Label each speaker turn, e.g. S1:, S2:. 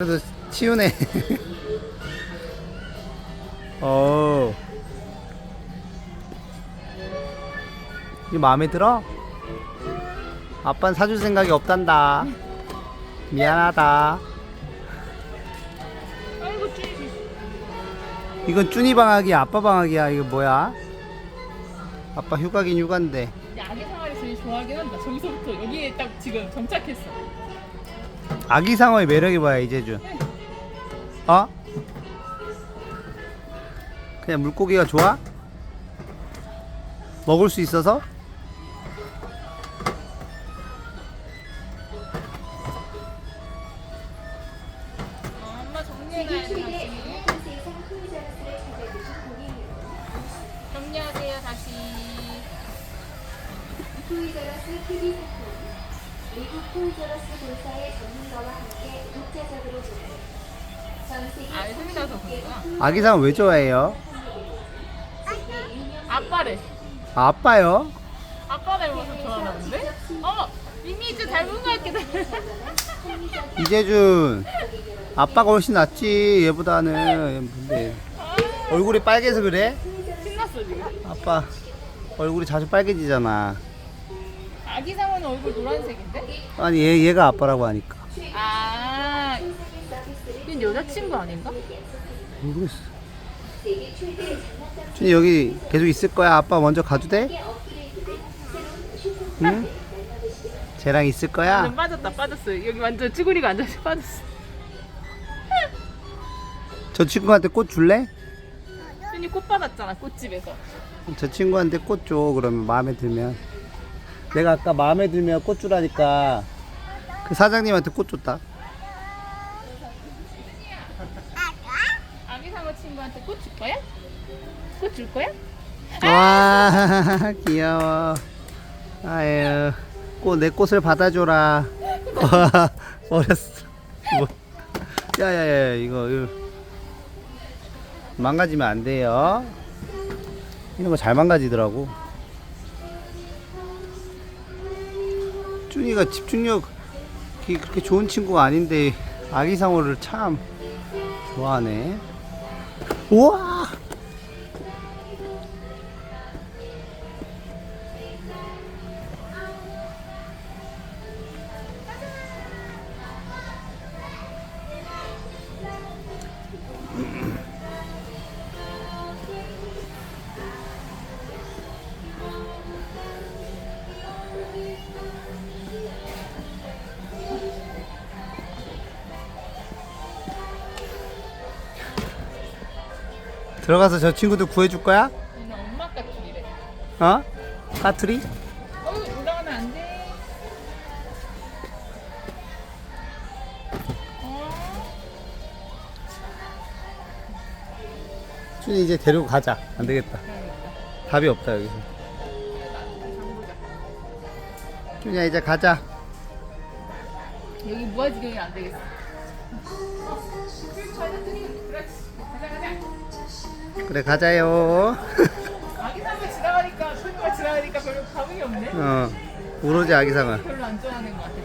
S1: 그래도 치우네. 어. 이 마음에 들어? 아빠는 사줄 생각이 없단다. 미안하다.
S2: 아이고 쭈이
S1: 이건 쭈니 방학이야, 아빠 방학이야. 이거 뭐야? 아빠 휴가긴 휴가인데.
S2: 아기 상아를 제일 좋아하긴 한다 저기서부터 여기에 딱 지금 정착했어
S1: 아기 상어의 매력이 뭐야, 이재준? 어? 그냥 물고기가 좋아? 먹을 수 있어서?
S2: 어, 엄마 정리해놔야 돼 다시 정리하세요 다시
S3: 미국 토이저러스 본사의 전문가와 함께 독자적으로 전 세계
S2: 아 흠이라서 그런구나
S1: 아기 상어 왜 좋아해요?
S2: 아빠래.
S1: 아, 아빠요?
S2: 아빠 닮아서 좋아하나 본데? 어머 이미지 닮은 거 같기도 해.
S1: 이재준 아빠가 훨씬 낫지 얘보다는. 근데? 얼굴이 빨개서 그래?
S2: 신났어 지금
S1: 아빠 얼굴이 자주 빨개지잖아
S2: 아기 상어는 얼굴 노란색인데?
S1: 아니 얘, 얘가 아빠라고 하니까
S2: 아 이건 여자친구 아닌가?
S1: 모르겠어 준이 여기 계속 있을 거야 아빠 먼저 가도 돼? 응? 쟤랑 있을 거야?
S2: 완전 빠졌다 빠졌어 여기 완전 쭈구리가 완전 빠졌어
S1: 저 친구한테 꽃 줄래?
S2: 준이 꽃 받았잖아 꽃집에서
S1: 저 친구한테 꽃 줘 그러면 마음에 들면 내가 아까 마음에 들면 꽃 주라니까. 그 사장님한테 꽃 줬다.
S2: 아기 상어 친구한테 꽃 줄 거야? 꽃 줄 거야?
S1: 와 귀여워. 아유 꽃내 꽃을 받아줘라. 와 버렸어. 뭐. 야야야 이거, 이거. 망가지면 안 돼요. 이런 거 잘 망가지더라고 준이가 집중력이 그렇게 좋은 친구가 아닌데 아기상어를 참 좋아하네. 우와 들어가서 저 친구들 구해줄 거야?
S2: 엄마 까투리래
S1: 어? 까투리?
S2: 어 올라가면 안 돼. 어?
S1: 준이 이제 데리고 가자. 안 되겠다. 답이 없다 여기서. 준이야 이제 가자.
S2: 여기 무아지경이 안 되겠어.
S1: 그래 가자요.
S2: 아기 상어 지나가니까 손님가 지나가니까 별로 감흥이 없네.
S1: 어 오로지 아기상어.
S2: 별로 안 좋아하는 것 같아.